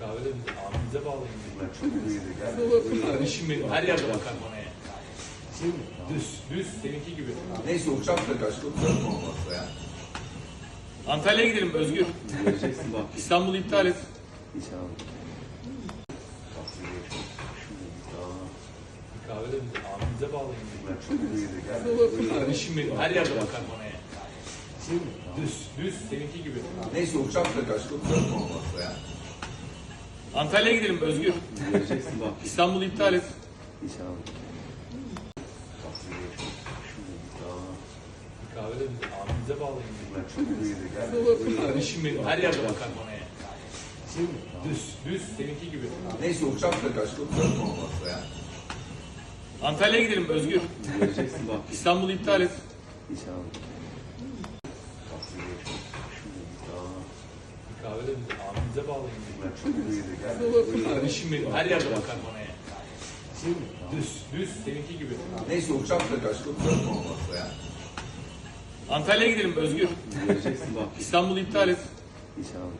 Kahvede mi? Abimize bağlayın. Kardeşim benim her yerde bakar bana ya. Düz, düz seninki gibi. Neyse uçakla kaçtı uçak mı olmazsa ya? Antalya'ya gidelim Özgür. İstanbul'u iptal et. İnşallah. Kahvede mi? Abimize bağlayın. Kardeşim benim her yerde bakar bana ya. Düz, düz seninki gibi. Neyse uçakla kaçtı uçak mı olmazsa ya? Antalya'ya gidelim Özgür. İstanbul'u iptal et. Kahvede mi? Abimize bağlayın. Kardeşim benim her yerde bakar bana ya. Düz, düz seninki gibi. Neyse uçakla kaçtı uçak mı olmazsa ya? Antalya'ya gidelim Özgür. İstanbul'u iptal et. İnşallah. Kahvede mi? Abimize bağlayın. Kardeşim benim her yerde bakar bana ya. Düz, düz seninki gibi. Neyse uçakla kaçtı uçak mı olmazsa ya? Antalya'ya gidelim Özgür. İstanbul'u iptal et. İnşallah.